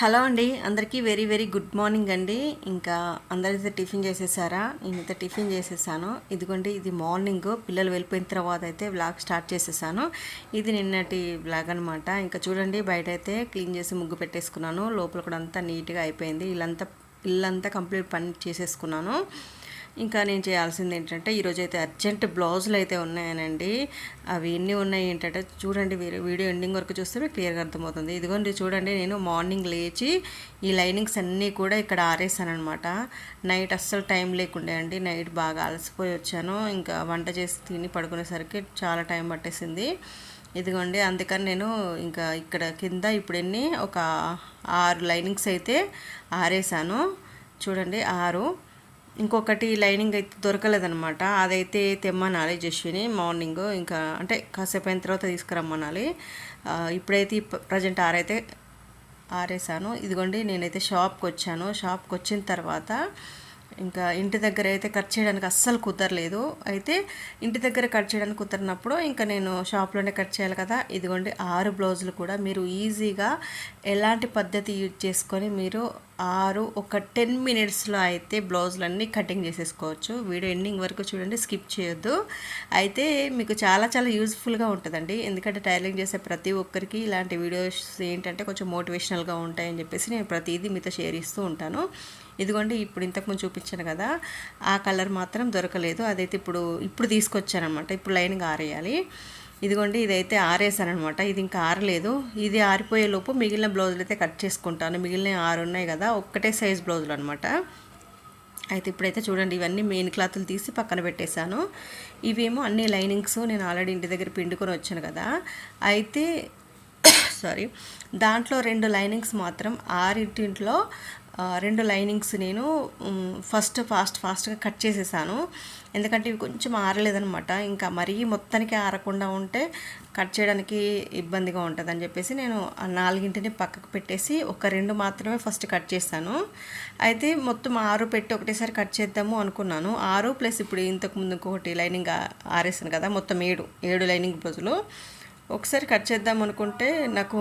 Hello అండి. అందరికీ very very good morning అండి. ఇంకా అందరైతే టిఫిన్ చేసేసారా? నేనైతే టిఫిన్ చేసేసాను. ఇదిగోండి ఇది మార్నింగ్. పిల్లలు వెళ్ళిపోయిన తర్వాత అయితే వ్లాగ్ స్టార్ట్ చేసేసాను. ఇది నిన్నటి వ్లాగ్ అనమాట ఇంకా చూడండి బయట అయితే క్లీన్ చేసి ముగ్గు పెట్టేసుకున్నాను. లోపల కూడా అంతా నీట్గా అయిపోయింది. ఇల్లంతా ఇల్లంతా కంప్లీట్ పని చేసేసుకున్నాను. ఇంకా నేను చేయాల్సింది ఏంటంటే ఈరోజు అయితే అర్జెంట్ బ్లౌజులు అయితే ఉన్నాయనండి. అవి ఎన్ని ఉన్నాయి ఏంటంటే చూడండి వీడియో వీడియో ఎండింగ్ వరకు చూస్తే మీకు క్లియర్గా అర్థమవుతుంది. ఇదిగోండి చూడండి నేను మార్నింగ్ లేచి ఈ లైనింగ్స్ అన్నీ కూడా ఇక్కడ ఆరేసాను అనమాట నైట్ అస్సలు టైం లేకుండే అండి. నైట్ బాగా అలసిపోయి వచ్చాను. ఇంకా వంట చేసి తిని పడుకునేసరికి చాలా టైం పట్టేసింది. ఇదిగోండి అందుకని నేను ఇంకా ఇక్కడ కింద ఇప్పుడు ఎన్ని ఒక ఆరు లైనింగ్స్ అయితే ఆరేసాను. చూడండి ఆరు. ఇంకొకటి లైనింగ్ అయితే దొరకలేదనమాట అదైతే తెమ్మనాలి జస్విని మార్నింగ్ ఇంకా అంటే కాసేపు అయిన తర్వాత తీసుకురమ్మనాలి. ఇప్పుడైతే ప్రజెంట్ ఆరైతే ఆరేసాను. ఇదిగోండి నేనైతే షాప్కి వచ్చాను షాప్కి వచ్చిన తర్వాత ఇంకా ఇంటి దగ్గర అయితే కట్ చేయడానికి అస్సలు కుదరలేదు. అయితే ఇంటి దగ్గర కట్ చేయడానికి కుదరినప్పుడు ఇంకా నేను షాప్లోనే కట్ చేయాలి కదా. ఇదిగోండి ఆరు బ్లౌజులు కూడా మీరు ఈజీగా ఎలాంటి పద్ధతి యూజ్ చేసుకొని మీరు ఆరు ఒక టెన్ మినిట్స్లో అయితే బ్లౌజులన్నీ కటింగ్ చేసేసుకోవచ్చు. వీడియో ఎండింగ్ వరకు చూడండి స్కిప్ చేయొద్దు. అయితే మీకు చాలా చాలా యూజ్ఫుల్గా ఉంటుందండి. ఎందుకంటే టైలరింగ్ చేసే ప్రతి ఒక్కరికి ఇలాంటి వీడియోస్ ఏంటంటే కొంచెం మోటివేషనల్గా ఉంటాయని చెప్పేసి నేను ప్రతిదీ మీతో షేర్ ఇస్తూ ఉంటాను. ఇదిగోండి ఇప్పుడు ఇంతకుముందు చూపించాను కదా ఆ కలర్ మాత్రం దొరకలేదు. అదైతే ఇప్పుడు ఇప్పుడు తీసుకొచ్చానమాట ఇప్పుడు లైన్గా ఆరేయాలి. ఇదిగోండి ఇదైతే ఆరేసానమాట ఇది ఇంకా ఆరలేదు. ఇది ఆరిపోయే లోపు మిగిలిన బ్లౌజులు అయితే కట్ చేసుకుంటాను. మిగిలిన ఆరు ఉన్నాయి కదా ఒక్కటే సైజ్ బ్లౌజులు అనమాట అయితే ఇప్పుడైతే చూడండి ఇవన్నీ మెయిన్ క్లాతులు తీసి పక్కన పెట్టేశాను. ఇవేమో అన్ని లైనింగ్స్ నేను ఆల్రెడీ ఇంటి దగ్గర పిండుకొని వచ్చాను కదా. అయితే సారీ దాంట్లో రెండు లైనింగ్స్ మాత్రం ఆరింటింట్లో రెండు లైనింగ్స్ నేను ఫస్ట్ ఫాస్ట్ ఫాస్ట్గా కట్ చేసేసాను. ఎందుకంటే ఇవి కొంచెం ఆరలేదనమాట ఇంకా మరీ మొత్తానికి ఆరకుండా ఉంటే కట్ చేయడానికి ఇబ్బందిగా ఉంటుంది అని చెప్పేసి నేను నాలుగింటిని పక్కకు పెట్టేసి ఒక రెండు మాత్రమే ఫస్ట్ కట్ చేస్తాను అయితే మొత్తం ఆరు పెట్టి ఒకటేసారి కట్ చేద్దాము అనుకున్నాను. ఆరు ప్లస్ ఇప్పుడు ఇంతకుముందు ఇంకొకటి లైనింగ్ ఆరేసాను కదా మొత్తం ఏడు ఏడు లైనింగ్ బ్లౌజులు ఒకసారి కట్ చేద్దాం అనుకుంటే నాకు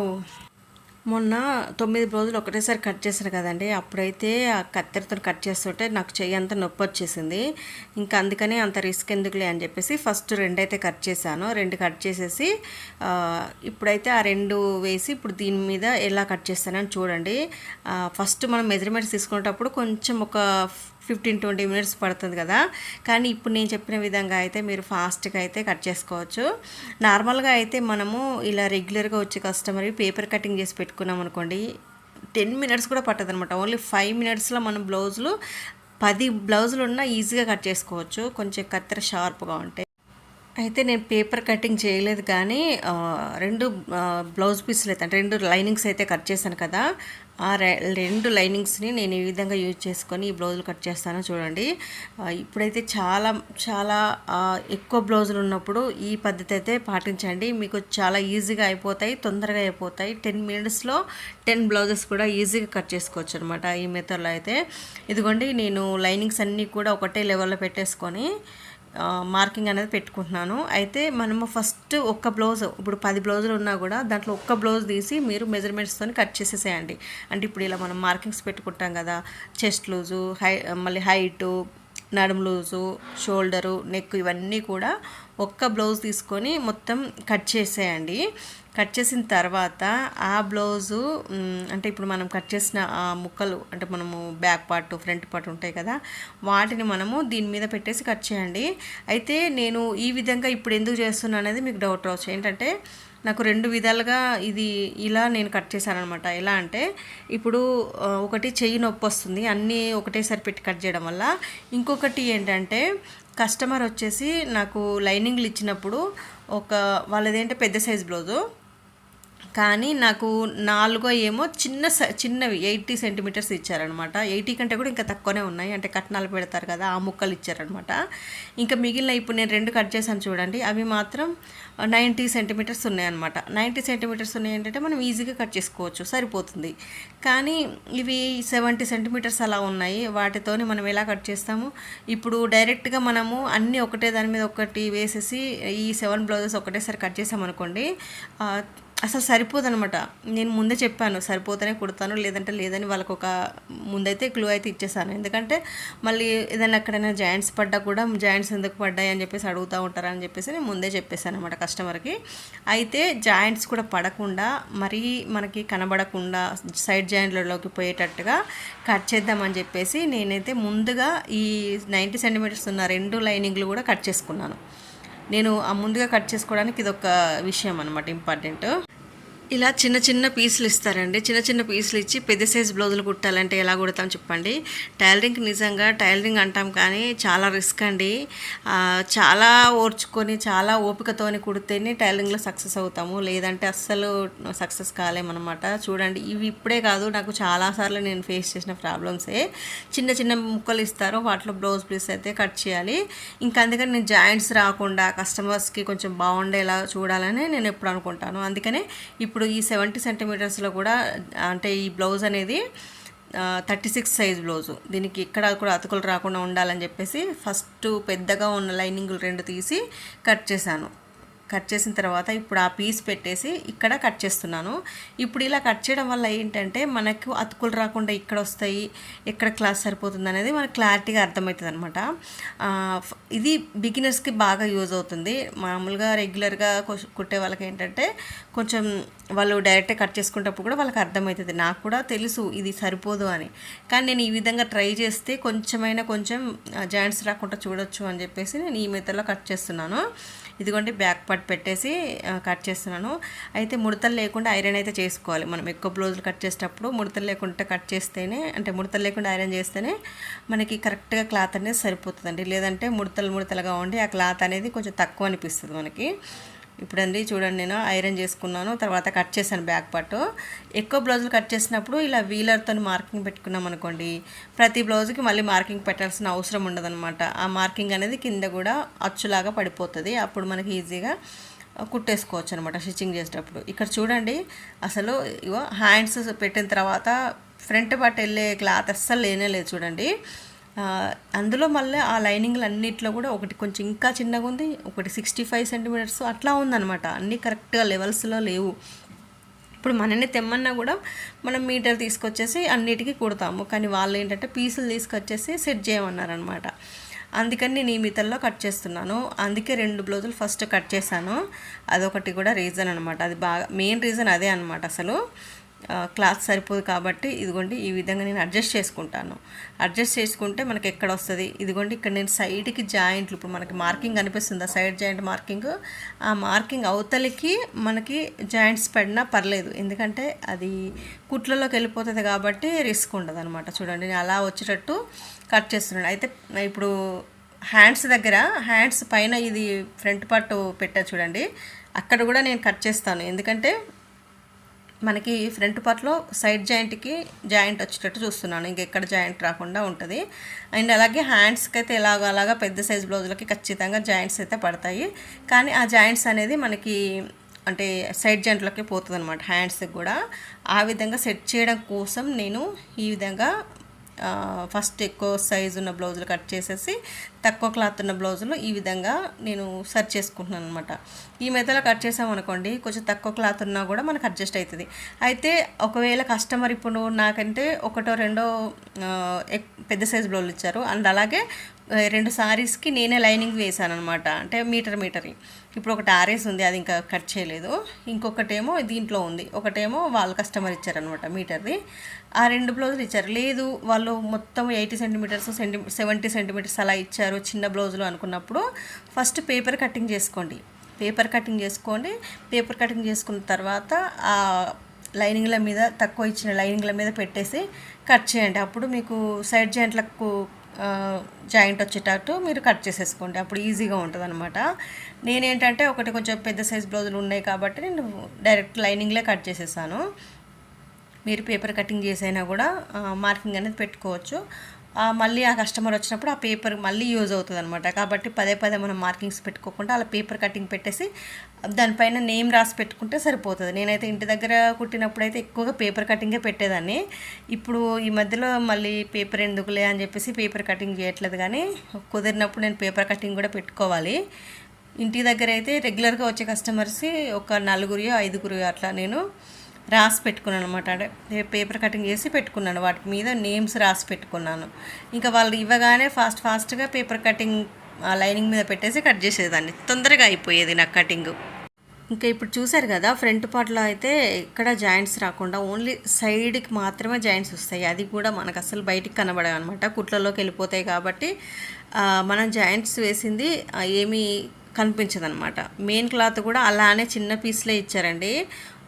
మొన్న తొమ్మిది రోజులు ఒకటేసారి కట్ చేశాను కదండి. అప్పుడైతే ఆ కత్తెరతో కట్ చేస్తుంటే నాకు చెయ్యి అంతా నొప్పి వచ్చేసింది. ఇంకా అందుకని అంత రిస్క్ ఎందుకులే అని చెప్పేసి ఫస్ట్ రెండైతే కట్ చేశాను. రెండు కట్ చేసేసి ఇప్పుడైతే ఆ రెండు వేసి ఇప్పుడు దీని మీద ఎలా కట్ చేస్తానని చూడండి. ఫస్ట్ మనం మెజర్మెంట్స్ తీసుకునేటప్పుడు కొంచెం ఒక ఫిఫ్టీన్ ట్వంటీ మినిట్స్ పడుతుంది కదా. కానీ ఇప్పుడు నేను చెప్పిన విధంగా అయితే మీరు ఫాస్ట్గా అయితే కట్ చేసుకోవచ్చు. నార్మల్గా అయితే మనము ఇలా రెగ్యులర్గా వచ్చే కస్టమర్ పేపర్ కటింగ్ చేసి పెట్టుకున్నాం అనుకోండి టెన్ మినిట్స్ కూడా పట్టదు అనమాట ఓన్లీ ఫైవ్ మినిట్స్లో మనం బ్లౌజులు పది బ్లౌజులు ఉన్నా ఈజీగా కట్ చేసుకోవచ్చు. కొంచెం కత్తెర షార్ప్గా ఉంటాయి అయితే నేను పేపర్ కటింగ్ చేయలేదు కానీ రెండు బ్లౌజ్ పీసులు అయితే అంటే రెండు లైనింగ్స్ అయితే కట్ చేశాను కదా. ఆ రెండు లైనింగ్స్ని నేను ఈ విధంగా యూజ్ చేసుకొని ఈ బ్లౌజులు కట్ చేస్తాను చూడండి. ఇప్పుడైతే చాలా చాలా ఎక్కువ బ్లౌజులు ఉన్నప్పుడు ఈ పద్ధతి అయితే పాటించండి. మీకు చాలా ఈజీగా అయిపోతాయి తొందరగా అయిపోతాయి. టెన్ మినిట్స్లో టెన్ బ్లౌజెస్ కూడా ఈజీగా కట్ చేసుకోవచ్చు అనమాట ఈ మెథడ్లో అయితే. ఇదిగోండి నేను లైనింగ్స్ అన్నీ కూడా ఒకటే లెవెల్లో పెట్టేసుకొని మార్కింగ్ అనేది పెట్టుకుంటున్నాను. అయితే మనము ఫస్ట్ ఒక్క బ్లౌజ్ ఇప్పుడు పది బ్లౌజులు ఉన్నా కూడా దాంట్లో ఒక్క బ్లౌజ్ తీసి మీరు మెజర్మెంట్స్తో కట్ చేసేసేయండి. అంటే ఇప్పుడు ఇలా మనం మార్కింగ్స్ పెట్టుకుంటాం కదా చెస్ట్ లూజు హై మళ్ళీ హైటు నడుము లూజు షోల్డరు నెక్ ఇవన్నీ కూడా ఒక్క బ్లౌజ్ తీసుకొని మొత్తం కట్ చేసేయండి. కట్ చేసిన తర్వాత ఆ బ్లౌజు అంటే ఇప్పుడు మనం కట్ చేసిన ఆ ముక్కలు అంటే మనము బ్యాక్ పార్ట్ ఫ్రంట్ పార్ట్ ఉంటాయి కదా వాటిని మనము దీని మీద పెట్టేసి కట్ చేయండి. అయితే నేను ఈ విధంగా ఇప్పుడు ఎందుకు చేస్తున్నా అనేది మీకు డౌట్ రావచ్చు. ఏంటంటే నాకు రెండు విధాలుగా ఇది ఇలా నేను కట్ చేశాను అనమాట ఎలా అంటే ఇప్పుడు ఒకటి చెయ్యి నొప్పి వస్తుంది అన్నీ ఒకటేసారి పెట్టి కట్ చేయడం వల్ల. ఇంకొకటి ఏంటంటే కస్టమర్ వచ్చేసి నాకు లైనింగ్లు ఇచ్చినప్పుడు ఒక వాళ్ళదేంటే పెద్ద సైజ్ బ్లౌజు కానీ నాకు నాలుగో ఏమో చిన్న స- చిన్నవి ఎయిటీ సెంటీమీటర్స్ ఇచ్చారనమాట ఎయిటీ కంటే కూడా ఇంకా తక్కువనే ఉన్నాయి. అంటే కట్నాలు పెడతారు కదా ఆ ముక్కలు ఇచ్చారనమాట ఇంకా మిగిలిన ఇప్పుడు నేను రెండు కట్ చేశాను చూడండి. అవి మాత్రం నైంటీ సెంటీమీటర్స్ ఉన్నాయన్నమాట. నైంటీ సెంటీమీటర్స్ ఉన్నాయి ఏంటంటే మనం ఈజీగా కట్ చేసుకోవచ్చు సరిపోతుంది. కానీ ఇవి సెవెంటీ సెంటీమీటర్స్ అలా ఉన్నాయి. వాటితోని మనం ఎలా కట్ చేస్తాము? ఇప్పుడు డైరెక్ట్గా మనము అన్నీ ఒకటే దాని మీద ఒకటి వేసేసి ఈ సెవెన్ బ్లౌజెస్ ఒకటేసారి కట్ చేసామనుకోండి అసలు సరిపోదనమాట నేను ముందే చెప్పాను సరిపోతేనే కుడతాను లేదంటే లేదని వాళ్ళకు ఒక ముందైతే క్లూ అయితే ఇచ్చేసాను. ఎందుకంటే మళ్ళీ ఏదైనా ఎక్కడైనా జాయింట్స్ పడ్డా కూడా జాయింట్స్ ఎందుకు పడ్డాయి అని చెప్పేసి అడుగుతూ ఉంటారని చెప్పేసి నేను ముందే చెప్పేశాను అనమాట కస్టమర్కి. అయితే జాయింట్స్ కూడా పడకుండా మరీ మనకి కనబడకుండా సైడ్ జాయింట్లలోకి పోయేటట్టుగా కట్ చేద్దామని చెప్పేసి నేనైతే ముందుగా ఈ నైంటీ సెంటీమీటర్స్ ఉన్న రెండు లైనింగ్లు కూడా కట్ చేసుకున్నాను. నేను ఆ ముందుగా కట్ చేసుకోవడానికి ఇది ఒక విషయం అనమాట ఇంపార్టెంట్. ఇలా చిన్న చిన్న పీసులు ఇస్తారండి. చిన్న చిన్న పీసులు ఇచ్చి పెద్ద సైజ్ బ్లౌజులు కుట్టాలంటే ఎలా కుడతాం చెప్పండి. టైలరింగ్ నిజంగా టైలరింగ్ అంటాం కానీ చాలా రిస్క్ అండి. చాలా ఓర్చుకొని చాలా ఓపికతోని కుడితేనే టైలరింగ్లో సక్సెస్ అవుతాము. లేదంటే అస్సలు సక్సెస్ కాలేమన్నమాట. చూడండి ఇవి ఇప్పుడే కాదు నాకు చాలాసార్లు నేను ఫేస్ చేసిన ప్రాబ్లమ్సే. చిన్న చిన్న ముక్కలు ఇస్తారు వాటిలో బ్లౌజ్ పీస్ అయితే కట్ చేయాలి. ఇంకా అందుకని నేను జాయింట్స్ రాకుండా కస్టమర్స్కి కొంచెం బాగుండేలా చూడాలని నేను ఎప్పుడు అనుకుంటాను. అందుకనే ఇప్పుడు ఈ సెవెంటీ సెంటీమీటర్స్లో కూడా అంటే ఈ బ్లౌజ్ అనేది థర్టీ సిక్స్ సైజ్ బ్లౌజు. దీనికి ఎక్కడ కూడా అతుకులు రాకుండా ఉండాలని చెప్పేసి ఫస్ట్ పెద్దగా ఉన్న లైనింగ్లు రెండు తీసి కట్ చేశాను. కట్ చేసిన తర్వాత ఇప్పుడు ఆ పీస్ పెట్టేసి ఇక్కడ కట్ చేస్తున్నాను. ఇప్పుడు ఇలా కట్ చేయడం వల్ల ఏంటంటే మనకు అతుకులు రాకుండా ఇక్కడ వస్తాయి ఎక్కడ క్లాస్ సరిపోతుంది అనేది మనకు క్లారిటీగా అర్థమవుతుంది అనమాట ఇది బిగినర్స్కి బాగా యూజ్ అవుతుంది. మామూలుగా రెగ్యులర్గా కుట్టే వాళ్ళకి ఏంటంటే కొంచెం వాళ్ళు డైరెక్ట్ కట్ చేసుకునేటప్పుడు కూడా వాళ్ళకి అర్థమవుతుంది. నాకు కూడా తెలుసు ఇది సరిపోదు అని. కానీ నేను ఈ విధంగా ట్రై చేస్తే కొంచెమైనా కొంచెం జాయింట్స్ రాకుండా చూడొచ్చు అని చెప్పేసి నేను ఈ మెథడ్లో కట్ చేస్తున్నాను. ఇదిగోండి బ్యాక్ పార్ట్ పెట్టేసి కట్ చేస్తున్నాను. అయితే ముడతలు లేకుండా ఐరన్ అయితే చేసుకోవాలి మనం. ఎక్కువ బ్లౌజులు కట్ చేసేటప్పుడు ముడతలు లేకుండా కట్ చేస్తేనే అంటే ముడతలు లేకుండా ఐరన్ చేస్తేనే మనకి కరెక్ట్గా క్లాత్ అనేది సరిపోతుందండి. లేదంటే ముడతలు ముడతలుగా ఉండి ఆ క్లాత్ అనేది కొంచెం తక్కువ అనిపిస్తుంది మనకి. ఇప్పుడండి చూడండి నేను ఐరన్ చేసుకున్నాను తర్వాత కట్ చేశాను బ్యాక్ పార్ట్. ఎక్కువ బ్లౌజులు కట్ చేసినప్పుడు ఇలా వీలర్తో మార్కింగ్ పెట్టుకున్నాం అనుకోండి ప్రతి బ్లౌజ్కి మళ్ళీ మార్కింగ్ పెట్టాల్సిన అవసరం ఉండదన్నమాట. ఆ మార్కింగ్ అనేది కింద కూడా అచ్చులాగా పడిపోతుంది. అప్పుడు మనకి ఈజీగా కుట్టేసుకోవచ్చు అనమాట స్టిచ్చింగ్ చేసేటప్పుడు. ఇక్కడ చూడండి అసలు ఇగో హ్యాండ్స్ పెట్టిన తర్వాత ఫ్రంట్ పార్ట్ వెళ్ళే క్లాత్ అస్సలు లేనే లేదు చూడండి. అందులో మళ్ళీ ఆ లైనింగ్లు అన్నిట్లో కూడా ఒకటి కొంచెం ఇంకా చిన్నగా ఉంది ఒకటి సిక్స్టీ ఫైవ్ సెంటీమీటర్స్ అట్లా ఉందన్నమాట. అన్నీ కరెక్ట్గా లెవెల్స్లో లేవు. ఇప్పుడు మనని తెమ్మన్నా కూడా మనం మీటర్ తీసుకొచ్చేసి అన్నిటికీ కుడతాము. కానీ వాళ్ళు ఏంటంటే పీసులు తీసుకొచ్చేసి సెట్ చేయమన్నారనమాట అందుకని నేను ఈ మితల్లో కట్ చేస్తున్నాను. అందుకే రెండు బ్లౌజులు ఫస్ట్ కట్ చేశాను. అదొకటి కూడా రీజన్ అనమాట అది బాగా మెయిన్ రీజన్ అదే అనమాట అసలు. క్లాత్ సరిపోదు కాబట్టి ఇదిగోండి ఈ విధంగా నేను అడ్జస్ట్ చేసుకుంటాను. అడ్జస్ట్ చేసుకుంటే మనకి ఎక్కడ వస్తుంది? ఇదిగోండి ఇక్కడ నేను సైడ్కి జాయింట్లు ఇప్పుడు మనకి మార్కింగ్ అనిపిస్తుంది? ఆ సైడ్ జాయింట్ మార్కింగ్. ఆ మార్కింగ్ అవతలికి మనకి జాయింట్స్ పడినా పర్లేదు. ఎందుకంటే అది కుట్లలోకి వెళ్ళిపోతుంది కాబట్టి రిస్క్ ఉండదు అనమాట చూడండి నేను అలా వచ్చేటట్టు కట్ చేస్తున్నాను. అయితే ఇప్పుడు హ్యాండ్స్ దగ్గర హ్యాండ్స్ పైన ఇది ఫ్రంట్ పార్ట్ పెట్టా చూడండి. అక్కడ కూడా నేను కట్ చేస్తాను. ఎందుకంటే మనకి ఫ్రంట్ పార్ట్లో సైడ్ జాయింట్కి జాయింట్ వచ్చేటట్టు చూస్తున్నాను. ఇంకెక్కడ జాయింట్ రాకుండా ఉంటుంది. అండ్ అలాగే హ్యాండ్స్కి అయితే ఎలాగో అలాగా పెద్ద సైజ్ బ్లౌజులకి ఖచ్చితంగా జాయింట్స్ అయితే పడతాయి. కానీ ఆ జాయింట్స్ అనేది మనకి అంటే సైడ్ జాయింట్లోకి పోతుంది అనమాట హ్యాండ్స్కి కూడా. ఆ విధంగా సెట్ చేయడం కోసం నేను ఈ విధంగా ఫస్ట్ ఎక్కువ సైజు ఉన్న బ్లౌజులు కట్ చేసేసి తక్కువ క్లాత్ ఉన్న బ్లౌజులు ఈ విధంగా నేను సెర్చ్ చేసుకుంటున్నాను అనమాట ఈ మెథడ్లో కట్ చేసామనుకోండి కొంచెం తక్కువ క్లాత్ ఉన్నా కూడా మనకు అడ్జస్ట్ అవుతుంది అయితే ఒకవేళ కస్టమర్ ఇప్పుడు నాకంటే ఒకటో రెండో ఎక్- పెద్ద సైజ్ బ్లౌజులు ఇచ్చారు. అండ్ అలాగే రెండు సారీస్కి నేనే లైనింగ్ వేసాను అనమాట అంటే మీటర్ మీటర్ ఇప్పుడు ఒకటి ఆరేస్ ఉంది అది ఇంకా కట్ చేయలేదు. ఇంకొకటేమో దీంట్లో ఉంది. ఒకటేమో వాళ్ళ కస్టమర్ ఇచ్చారనమాట మీటర్ది. ఆ రెండు బ్లౌజులు ఇచ్చారు. లేదు వాళ్ళు మొత్తం eighty centimetres centi seventy centimetres అలా ఇచ్చారు చిన్న బ్లౌజులు అనుకున్నప్పుడు. ఫస్ట్ పేపర్ కటింగ్ చేసుకోండి. పేపర్ కటింగ్ చేసుకోండి. పేపర్ కటింగ్ చేసుకున్న తర్వాత ఆ లైనింగ్ల మీద తక్కువ ఇచ్చిన లైనింగ్ల మీద పెట్టేసి కట్ చేయండి. అప్పుడు మీకు సైడ్ జాయింట్లకు జాయింట్ వచ్చేటట్టు మీరు కట్ చేసేసుకోండి. అప్పుడు ఈజీగా ఉంటుంది అనమాట నేనేంటంటే ఒకటి కొంచెం పెద్ద సైజ్ బ్లౌజులు ఉన్నాయి కాబట్టి నేను డైరెక్ట్ లైనింగ్లే కట్ చేసేసాను. మీరు పేపర్ కటింగ్ చేసైనా కూడా మార్కింగ్ అనేది పెట్టుకోవచ్చు. మళ్ళీ ఆ కస్టమర్ వచ్చినప్పుడు ఆ పేపర్ మళ్ళీ యూజ్ అవుతుంది అనమాట కాబట్టి పదే పదే మనం మార్కింగ్స్ పెట్టుకోకుండా అలా పేపర్ కటింగ్ పెట్టేసి దానిపైన నేమ్ రాసి పెట్టుకుంటే సరిపోతుంది. నేనైతే ఇంటి దగ్గర కుట్టినప్పుడు అయితే ఎక్కువగా పేపర్ కటింగే పెట్టేదాన్ని. ఇప్పుడు ఈ మధ్యలో మళ్ళీ పేపర్ ఎందుకులే అని చెప్పేసి పేపర్ కటింగ్ చేయట్లేదు కానీ కుదిరినప్పుడు నేను పేపర్ కటింగ్ కూడా పెట్టుకోవాలి. ఇంటి దగ్గర అయితే రెగ్యులర్గా వచ్చే కస్టమర్స్ ఒక నలుగురి ఐదుగురు అట్లా నేను రాసి పెట్టుకున్నాను అనమాట అంటే పేపర్ కటింగ్ చేసి పెట్టుకున్నాను వాటి మీద నేమ్స్ రాసి పెట్టుకున్నాను. ఇంకా వాళ్ళు ఇవ్వగానే ఫాస్ట్ ఫాస్ట్గా పేపర్ కటింగ్ లైనింగ్ మీద పెట్టేసి కట్ చేసేదాన్ని. తొందరగా అయిపోయేది నాకు కటింగ్. ఇంకా ఇప్పుడు చూసారు కదా ఫ్రంట్ పార్ట్లో అయితే ఎక్కడ జాయింట్స్ రాకుండా ఓన్లీ సైడ్కి మాత్రమే జాయింట్స్ వస్తాయి. అది కూడా మనకు అసలు బయటికి కనబడవు అనమాట కుట్లలోకి వెళ్ళిపోతాయి కాబట్టి మనం జాయింట్స్ వేసింది ఏమీ కనిపించదనమాట మెయిన్ క్లాత్ కూడా అలానే చిన్న పీస్లే ఇచ్చారండి.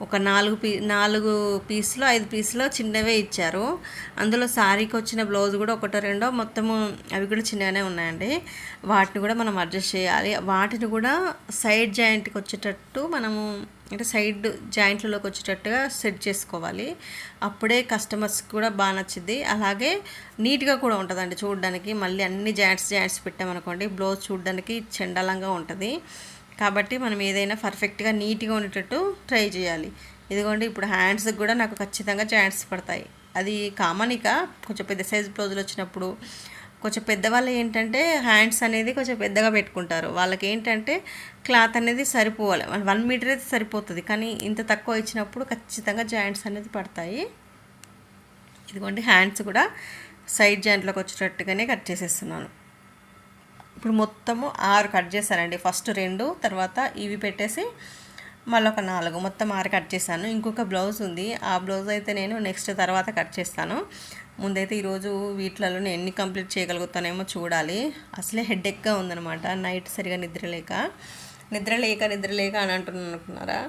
ఒక నాలుగు పీ నాలుగు పీసులు ఐదు పీసులు చిన్నవే ఇచ్చారు. అందులో శారీకి వచ్చిన బ్లౌజ్ కూడా ఒకటో రెండో మొత్తము అవి కూడా చిన్నగానే ఉన్నాయండి. వాటిని కూడా మనం అడ్జస్ట్ చేయాలి. వాటిని కూడా సైడ్ జాయింట్కి వచ్చేటట్టు మనము అంటే సైడ్ జాయింట్లలోకి వచ్చేటట్టుగా సెట్ చేసుకోవాలి. అప్పుడే కస్టమర్స్కి కూడా బాగా నచ్చింది అలాగే నీట్గా కూడా ఉంటుందండి చూడడానికి. మళ్ళీ అన్ని జాయింట్స్ జాయింట్స్ పెట్టామనుకోండి బ్లౌజ్ చూడడానికి చెండాలంగా ఉంటుంది. కాబట్టి మనం ఏదైనా పర్ఫెక్ట్గా నీట్గా ఉండేటట్టు ట్రై చేయాలి. ఇదిగోండి ఇప్పుడు హ్యాండ్స్కి కూడా నాకు ఖచ్చితంగా జాయింట్స్ పడతాయి. అది కామన్ ఇక. కొంచెం పెద్ద సైజ్ బ్లౌజులు వచ్చినప్పుడు కొంచెం పెద్దవాళ్ళు ఏంటంటే హ్యాండ్స్ అనేది కొంచెం పెద్దగా పెట్టుకుంటారు. వాళ్ళకి ఏంటంటే క్లాత్ అనేది సరిపోవాలి. వన్ మీటర్ అయితే సరిపోతుంది. కానీ ఇంత తక్కువ ఇచ్చినప్పుడు ఖచ్చితంగా జాయింట్స్ అనేది పడతాయి. ఇదిగోండి హ్యాండ్స్ కూడా సైడ్ జాయింట్లోకి వచ్చేటట్టుగానే కట్ చేసేస్తున్నాను. ఇప్పుడు మొత్తము ఆరు కట్ చేశానండి. ఫస్ట్ రెండు తర్వాత ఇవి పెట్టేసి మళ్ళీ ఒక నాలుగు మొత్తం ఆరు కట్ చేశాను. ఇంకొక బ్లౌజ్ ఉంది. ఆ బ్లౌజ్ అయితే నేను నెక్స్ట్ తర్వాత కట్ చేస్తాను. ముందైతే ఈరోజు వీటిలలో నేను ఎన్ని కంప్లీట్ చేయగలుగుతానేమో చూడాలి. అసలే హెడేక్గా ఉందనమాట నైట్ సరిగా నిద్రలేక నిద్రలేక నిద్ర లేక అని అంటున్నాను అనుకున్నారా?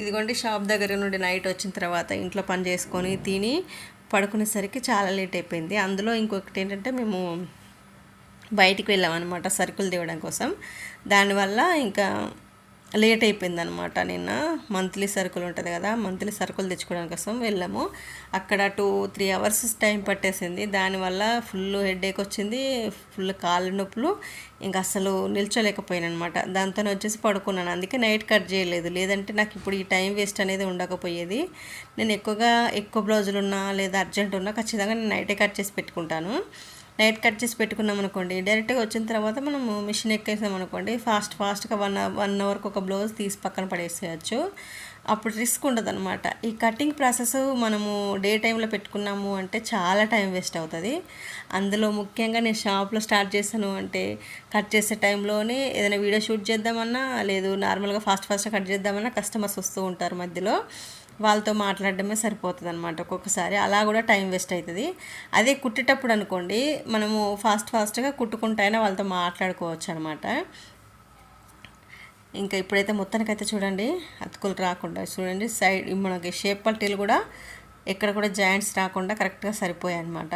ఇదిగోండి షాప్ దగ్గర నుండి నైట్ వచ్చిన తర్వాత ఇంట్లో పని చేసుకొని తిని పడుకునేసరికి చాలా లేట్ అయిపోయింది. అందులో ఇంకొకటి ఏంటంటే మేము బయటికి వెళ్ళామన్నమాట సరుకులు తేవడం కోసం. దానివల్ల ఇంకా లేట్ అయిపోయిందనమాట నిన్న మంత్లీ సరుకులు ఉంటుంది కదా మంత్లీ సరుకులు తెచ్చుకోవడం కోసం వెళ్ళాము. అక్కడ టూ త్రీ అవర్స్ టైం పట్టేసింది. దానివల్ల ఫుల్ హెడేక్ వచ్చింది ఫుల్ కాళ్ళ నొప్పులు ఇంకా అసలు నిల్చోలేకపోయాను అనమాట దాంతో వచ్చేసి పడుకున్నాను. అందుకే నైట్ కట్ చేయలేదు. లేదంటే నాకు ఇప్పుడు ఈ టైం వేస్ట్ అనేది ఉండకపోయేది. నేను ఎక్కువగా ఎక్కువ బ్లౌజులు ఉన్నా లేదా అర్జెంట్ ఉన్నా ఖచ్చితంగా నేను నైటే కట్ చేసి పెట్టుకుంటాను. నైట్ కట్ చేసి పెట్టుకున్నాం అనుకోండి. డైరెక్ట్గా వచ్చిన తర్వాత మనము మిషన్ ఎక్కేసాం అనుకోండి. ఫాస్ట్ ఫాస్ట్గా వన్ వన్ అవర్కి ఒక బ్లౌజ్ తీసి పక్కన పడేసేయచ్చు. అప్పుడు రిస్క్ ఉండదన్నమాట. ఈ కటింగ్ ప్రాసెస్ మనము డే టైంలో పెట్టుకున్నాము అంటే చాలా టైం వేస్ట్ అవుతుంది. అందులో ముఖ్యంగా నేను షాప్లో స్టార్ట్ చేశాను అంటే కట్ చేసే టైంలోనే ఏదైనా వీడియో షూట్ చేద్దామన్నా లేదు నార్మల్గా ఫాస్ట్ ఫాస్ట్గా కట్ చేద్దామన్నా కస్టమర్స్ వస్తూ ఉంటారు మధ్యలో. వాళ్ళతో మాట్లాడడమే సరిపోతుంది అనమాట ఒక్కొక్కసారి. అలా కూడా టైం వేస్ట్ అవుతుంది అదే కుట్టేటప్పుడు అనుకోండి మనము ఫాస్ట్ ఫాస్ట్గా కుట్టుకుంటైనా వాళ్ళతో మాట్లాడుకోవచ్చు అనమాట ఇంకా ఇప్పుడైతే మొత్తానికైతే చూడండి అతుకులు రాకుండా చూడండి సైడ్ మనకి షేప్ పట్టీలు కూడా ఎక్కడ కూడా జాయింట్స్ రాకుండా కరెక్ట్గా సరిపోయాయి అనమాట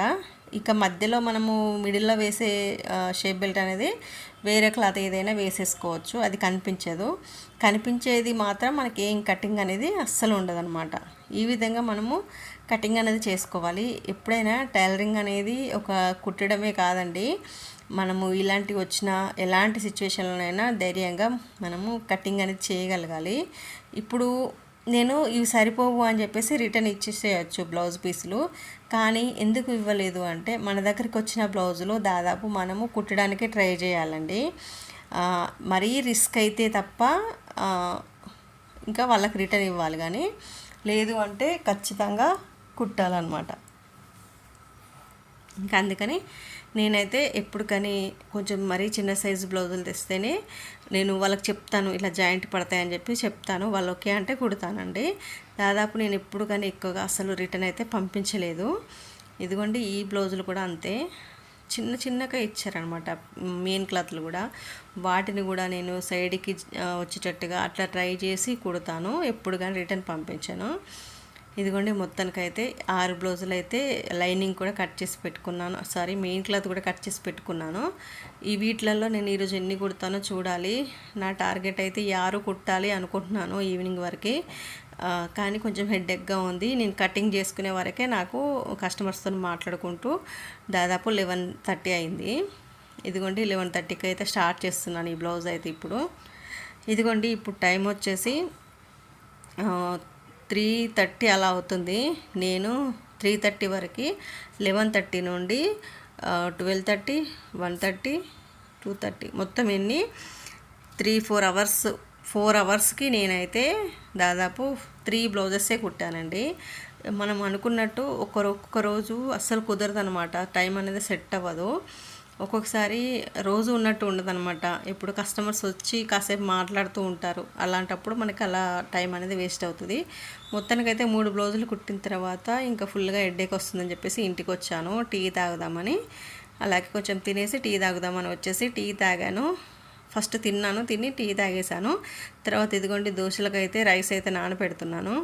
ఇక మధ్యలో మనము మిడిల్లో వేసే షేప్ బెల్ట్ అనేది వేరే క్లాత్ ఏదైనా వేసేసుకోవచ్చు. అది కనిపించదు. కనిపించేది మాత్రం మనకి ఏం కటింగ్ అనేది అస్సలు ఉండదన్నమాట. ఈ విధంగా మనము కటింగ్ అనేది చేసుకోవాలి. ఎప్పుడైనా టైలరింగ్ అనేది ఒక కుట్టడమే కాదండి. మనము ఇలాంటివి వచ్చిన ఎలాంటి సిచ్యువేషన్లోనైనా ధైర్యంగా మనము కటింగ్ అనేది చేయగలగాలి. ఇప్పుడు నేను ఇవి సరిపోవు అని చెప్పేసి రిటర్న్ ఇచ్చేసేయచ్చు బ్లౌజ్ పీసులు. కానీ ఎందుకు ఇవ్వలేదు అంటే మన దగ్గరికి వచ్చిన బ్లౌజులు దాదాపు మనము కుట్టడానికి ట్రై చేయాలండి. మరీ రిస్క్ అయితే తప్ప ఇంకా వాళ్ళకి రిటర్న్ ఇవ్వాలి కానీ లేదు అంటే ఖచ్చితంగా కుట్టాలన్నమాట. ఇంకా అందుకని నేనైతే ఎప్పుడు కానీ కొంచెం మరీ చిన్న సైజు బ్లౌజులు తెస్తేనే నేను వాళ్ళకి చెప్తాను ఇలా జాయింట్ పడతాయని చెప్పి చెప్తాను వాళ్ళు ఓకే అంటే కుడతానండి. దాదాపు నేను ఎప్పుడు కానీ ఎక్కువగా అసలు రిటర్న్ అయితే పంపించలేదు. ఇదిగోండి ఈ బ్లౌజులు కూడా అంతే. చిన్న చిన్నగా ఇచ్చారనమాట మెయిన్ క్లాత్లు కూడా. వాటిని కూడా నేను సైడ్కి వచ్చేటట్టుగా అట్లా ట్రై చేసి కుడతాను. ఎప్పుడు కానీ రిటర్న్ పంపించాను. ఇదిగోండి మొత్తానికైతే ఆరు బ్లౌజులు అయితే లైనింగ్ కూడా కట్ చేసి పెట్టుకున్నాను. సారీ మెయిన్ క్లాత్ కూడా కట్ చేసి పెట్టుకున్నాను. ఈ వీటిలలో నేను ఈరోజు ఎన్ని కుడతానో చూడాలి. నా టార్గెట్ అయితే ఈ ఆరు కుట్టాలి అనుకుంటున్నాను ఈవినింగ్ వరకు. కానీ కొంచెం హెడ్ఎక్గా ఉంది. నేను కటింగ్ చేసుకునే వరకే నాకు కస్టమర్స్తో మాట్లాడుకుంటూ దాదాపు లెవెన్ థర్టీ అయింది. ఇదిగోండి లెవెన్ థర్టీకి అయితే స్టార్ట్ చేస్తున్నాను ఈ బ్లౌజ్ అయితే ఇప్పుడు. ఇదిగోండి ఇప్పుడు టైం వచ్చేసి త్రీ థర్టీ అలా అవుతుంది. నేను త్రీ థర్టీ వరకు లెవెన్ థర్టీ నుండి twelve thirty one thirty two thirty మొత్తం ఎన్ని? త్రీ ఫోర్ అవర్స్ ఫోర్ అవర్స్కి నేనైతే దాదాపు త్రీ బ్లౌజెసే కుట్టానండి. మనం అనుకున్నట్టు ఒక్క ఒక్క రోజు అస్సలు కుదరదు అనమాట టైం అనేది సెట్ అవ్వదు. ఒక్కొక్కసారి రోజు ఉన్నట్టు ఉండదన్నమాట. ఇప్పుడు కస్టమర్స్ వచ్చి కాసేపు మాట్లాడుతూ ఉంటారు. అలాంటప్పుడు మనకి అలా టైం అనేది వేస్ట్ అవుతుంది. మొత్తానికైతే మూడు బ్లౌజులు కుట్టిన తర్వాత ఇంకా ఫుల్గా ఎడ్డేక్ వస్తుందని చెప్పేసి ఇంటికి వచ్చాను. టీ తాగుదామని. అలాగే కొంచెం తినేసి టీ తాగుదామని వచ్చేసి టీ తాగాను. ఫస్ట్ తిన్నాను తిని టీ తాగేశాను. తర్వాత ఇదిగోండి దోశలకు అయితే రైస్ అయితే నానబెడుతున్నాను.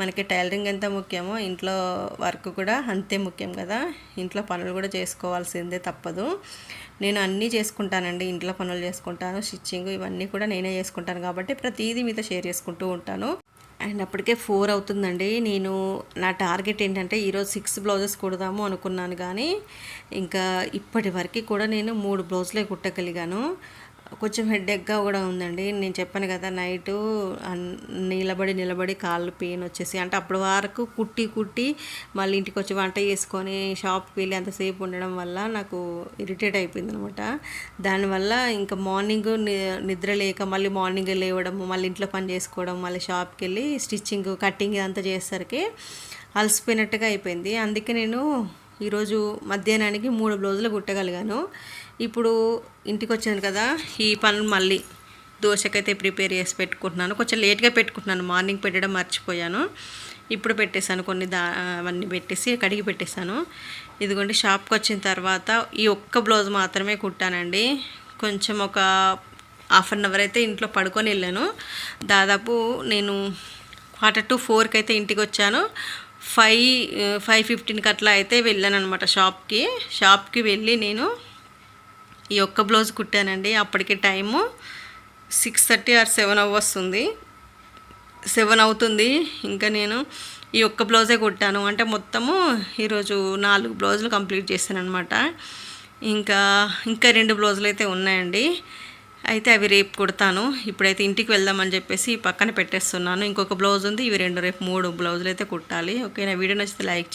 మనకి టైలరింగ్ ఎంత ముఖ్యమో ఇంట్లో వర్క్ కూడా అంతే ముఖ్యం కదా. ఇంట్లో పనులు కూడా చేసుకోవాల్సిందే తప్పదు. నేను అన్నీ చేసుకుంటానండి. ఇంట్లో పనులు చేసుకుంటాను స్టిచ్చింగ్ ఇవన్నీ కూడా నేనే చేసుకుంటాను కాబట్టి ప్రతిదీ మీతో షేర్ చేసుకుంటూ ఉంటాను. అండ్ అప్పటికే ఫోర్ అవుతుందండి. నేను నా టార్గెట్ ఏంటంటే ఈరోజు సిక్స్ బ్లౌజెస్ కుడదాము అనుకున్నాను కానీ ఇంకా ఇప్పటి వరకు కూడా నేను మూడు బ్లౌజులే కుట్టగలిగాను. కొంచెం హెడ్ఎక్గా కూడా ఉందండి. నేను చెప్పాను కదా నైటు నిలబడి నిలబడి కాళ్ళు పెయిన్ వచ్చేసి అంటే అప్పటి వరకు కుట్టి కుట్టి మళ్ళీ ఇంటికి వచ్చి వంట చేసుకొని షాప్కి వెళ్ళి అంతసేపు ఉండడం వల్ల నాకు ఇరిటేట్ అయిపోయింది అనమాట దానివల్ల ఇంకా మార్నింగ్ నిద్ర లేక మళ్ళీ మార్నింగ్ లేవడం మళ్ళీ ఇంట్లో పని చేసుకోవడం మళ్ళీ షాప్కి వెళ్ళి స్టిచ్చింగ్ కటింగ్ ఇదంతా చేసేసరికి అలసిపోయినట్టుగా అయిపోయింది. అందుకే నేను ఈరోజు మధ్యాహ్నానికి మూడు బ్లౌజులు కుట్టగలిగాను. ఇప్పుడు ఇంటికి వచ్చాను కదా ఈ పనులు మళ్ళీ దోశకైతే ప్రిపేర్ చేసి పెట్టుకుంటున్నాను. కొంచెం లేట్గా పెట్టుకుంటున్నాను. మార్నింగ్ పెట్టడం మర్చిపోయాను. ఇప్పుడు పెట్టేశాను కొన్ని దా అవన్నీ పెట్టేసి కడిగి పెట్టేశాను. ఇదిగోండి షాప్కి వచ్చిన తర్వాత ఈ ఒక్క బ్లౌజ్ మాత్రమే కుట్టానండి. కొంచెం ఒక హాఫ్ అన్ అవర్ అయితే ఇంట్లో పడుకొని వెళ్ళాను. దాదాపు నేను క్వార్టర్ టు ఫోర్కి అయితే ఇంటికి వచ్చాను ఫైవ్ ఫైవ్ ఫిఫ్టీన్కి అట్లా అయితే వెళ్ళాను అనమాట షాప్కి. షాప్కి వెళ్ళి నేను ఈ ఒక్క బ్లౌజ్ కుట్టానండి. అప్పటికి time six thirty or seven hours ఉంది సెవెన్ అవుతుంది. ఇంకా నేను ఈ ఒక్క బ్లౌజే కుట్టాను. అంటే మొత్తము ఈరోజు నాలుగు బ్లౌజులు కంప్లీట్ చేశాను అనమాట ఇంకా ఇంకా రెండు బ్లౌజులు అయితే ఉన్నాయండి. అయితే అవి రేపు కుడతాను. ఇప్పుడైతే ఇంటికి వెళ్దామని చెప్పేసి పక్కన పెట్టేస్తున్నాను. ఇంకొక బ్లౌజ్ ఉంది. ఇవి రెండు రేపు మూడు బ్లౌజులు అయితే కుట్టాలి. ఓకే నా వీడియో నచ్చితే లైక్